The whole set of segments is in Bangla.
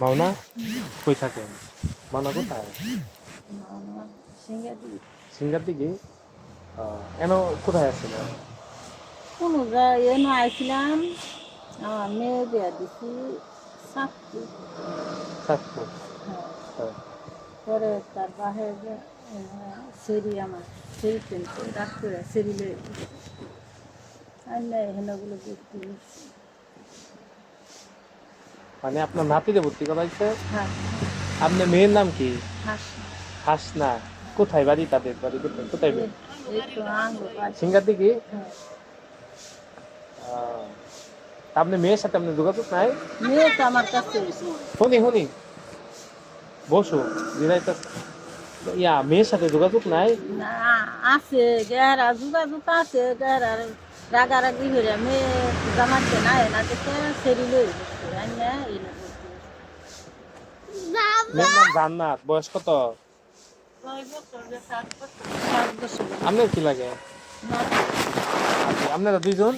মাওনা কই থাকেন? মাওনা কোথায়? সিঙ্গার দিকে এন কোথায় আছেন কোনো এনে আইছিলাম। আমার মেয়ে বিয়া দিছি সাতটি চাঁদপুর হ্যাঁ। পরে তার বাহে সেরি আমার সেরি কিনতে ডাক্তার সেরি লয়ে আর না দেখতে গেছি। মানে আপনার নাতিরে ভর্তি করাইছে। হ্যাঁ। আপনার মেয়ের নাম কি? হাসনা। কোথায় বাড়ি তাদের বাড়ি? কোথায় কোথায় সিঙ্গার দিকে আপনি মেয়ের সাথে আপনি যোগাযোগ নাই? মেয়ে তো আমার কাছে শুনি শুনি। বসো জিরাইতে ইয়া মেয়ের সাথে যোগাযোগ নাই? না আছে গেহারা যোগাযোগ আছে গেহারার রাগারাগি হইয়া মেয়ে জামাতে না এনা দেখে সেরি লই আইনা এনে নাম জান্নাত বয়স কত? আপনার কি লাগে? আপনারা দুইজন?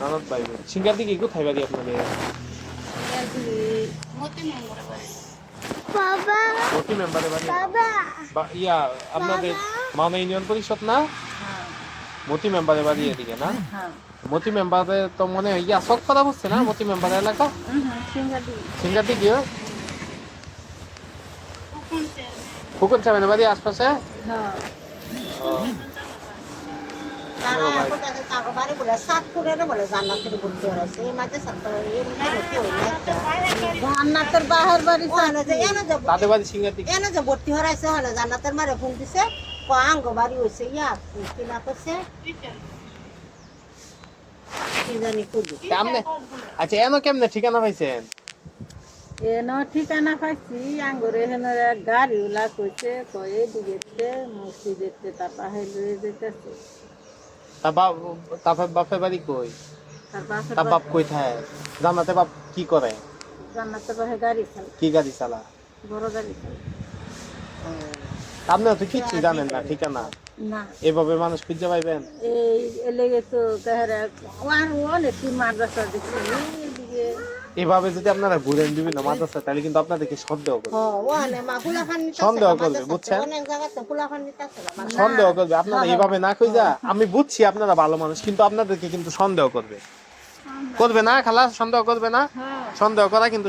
ননদ ভাই সিঙ্গার দিকে কোথায় বাড়ি আপনাদের? প্রতি মেম্বারে বাড়ি। ইয়া আপনাদের মামা ইউনিয়ন পরিষদ না? মতি মেম্বারে বাড়ি এদিকে না? হ্যাঁ। মতি মেম্বারে তো মনে হয় ইয়া শখ করা বসছে না মতি মেম্বার এলাকা? হুম সিঙ্গাদি সিঙ্গার সাহেবের বাড়ি আশপাশে? হ্যাঁ। জান্নাতের জান্নাতের বাহার বাড়ি তাদের বাড়ি সিঙ্গার দিকে এনে যে ভর্তি হয়েছে হলে জান্নাতের মারে ফোন দিছে। ক আঙ্গ বাড়ি হয়েছে ইয়া করছে কি কুদু কেমনে আচ্ছা এন কেমনে ঠিকানা পাইছেন এনো ঠিকানা পাইছি আঙ্গুরে হেন গাড়ি ওলা কইছে কয়ে দিকে মসজিদের তার পাহে লয়ে যেতেছে তা বাপ তারপর বাপের বাড়ি কই তার বাপ কই থাকে জানাতে বাপ কি করে জান্নাতের পাহে গাড়ি চালা কি গাড়ি চালা বড় গাড়ি চালা আপনারা তো কিচ্ছু জানেন না ঠিকানা? না। এভাবে মানুষ খুঁজে পাইবেন? এই এলেগে তো কাহারা ওয়ান অনেক মাদ্রাসা দেখছি এভাবে যদি আপনারা ঘুরেন বিভিন্ন মাদ্রাসা তাহলে কিন্তু আপনাদেরকে সন্দেহ করবে। নিতে সন্দেহ করবে, বুঝছেন? সন্দেহ করবে আপনারা এইভাবে না খুঁজা আমি বুঝছি আপনারা ভালো মানুষ কিন্তু আপনাদেরকে কিন্তু সন্দেহ করবে। করবে না খালা সন্দেহ করবে না? হ্যাঁ। সন্দেহ করা কিন্তু